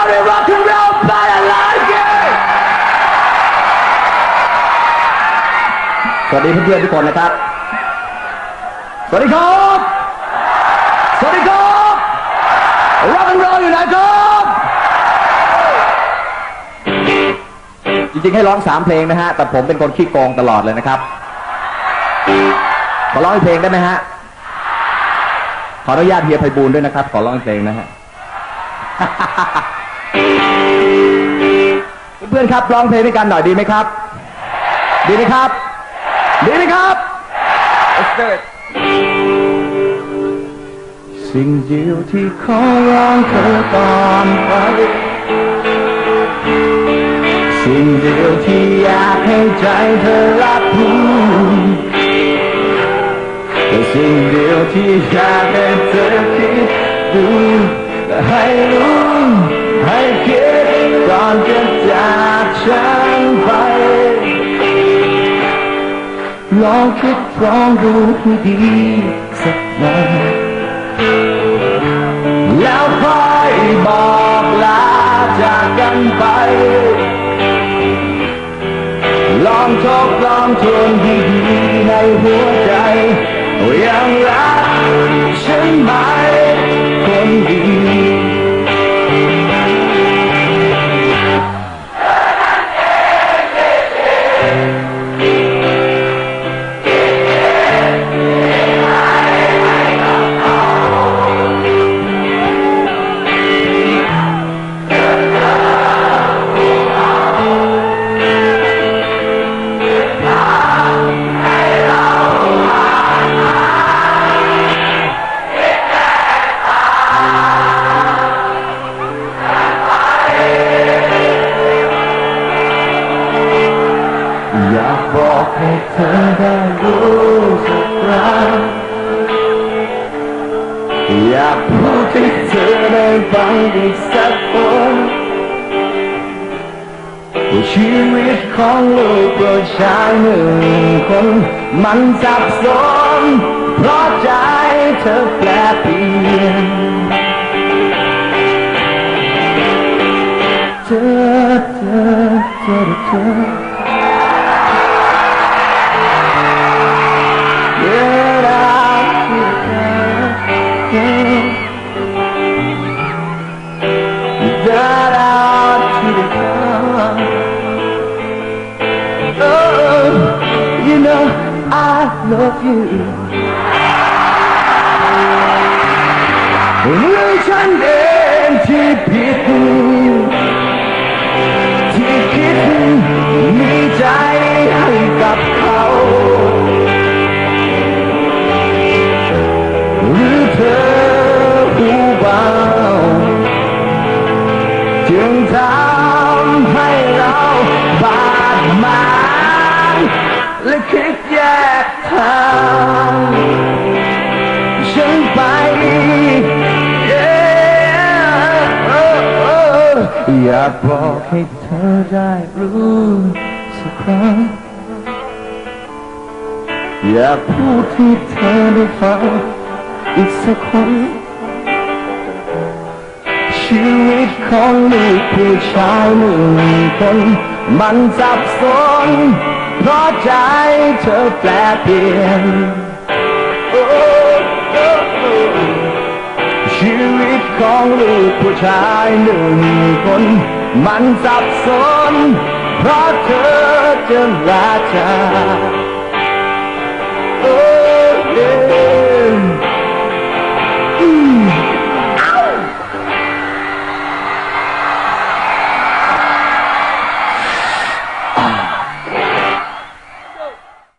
sorry rock and roll, but I like it สวัสดีเพื่อนๆทุกคนนะครับ สวัสดีครับ สวัสดีครับ rock and roll อยู่ไหนครับ จริงๆให้ร้องสามเพลงนะฮะ แต่ผมเป็นคนขี้โกงตลอดเลยนะครับ ขอร้องเพลงได้ไหมฮะ ขออนุญาตเฮียไพบูลด้วยนะครับ ขอร้องเพลงนะฮะ เพื่อนๆครับร้องเพลงด้วยกันหน่อยดีไหมครับ ดีไหมครับ ดีไหมครับ Let's do it สิ่งเดียวที่ขอร้องเธอก่อนไปสิ่งเดียวที่อยากให้ใจเธอรับรู้แต่สิ่งเดียวที่อยากให้เธอคิดดูและให้รู้ ให้คิดก่อนจะจากฉันไป ลองคิดลองดูให้ดีสักหน่อยแล้วค่อยบอกลาจากกันไป ลองทบลองทวนดีๆในหัวใจ อกให้เธอได้รู้สักครั้งอยากพูดให้เธอได้ฟังอีกสักคนว่าชีวิตของลูกผู้ชายหนึ่งคน มันสับสน เพราะใจเธอแปลเปลี่ยนเธอเธอเธอเธอ love you. หรือฉันเองที่ผิด ที่คิดมีใจ อยากบอกให้เธอได้รู้สักครั้งอยากพูดที่เธอได้ฟังอีกสักคนชีวิตของลูกผู้ชายหนึ่งคนมันสับสนเพราะใจเธอแปลเปลี่ยนโอ้โอ้โอ้ชีวิต ของลูกผู้ชายหนึ่งคน มันสับสน เพราะเธอเจนราชา Oh yeah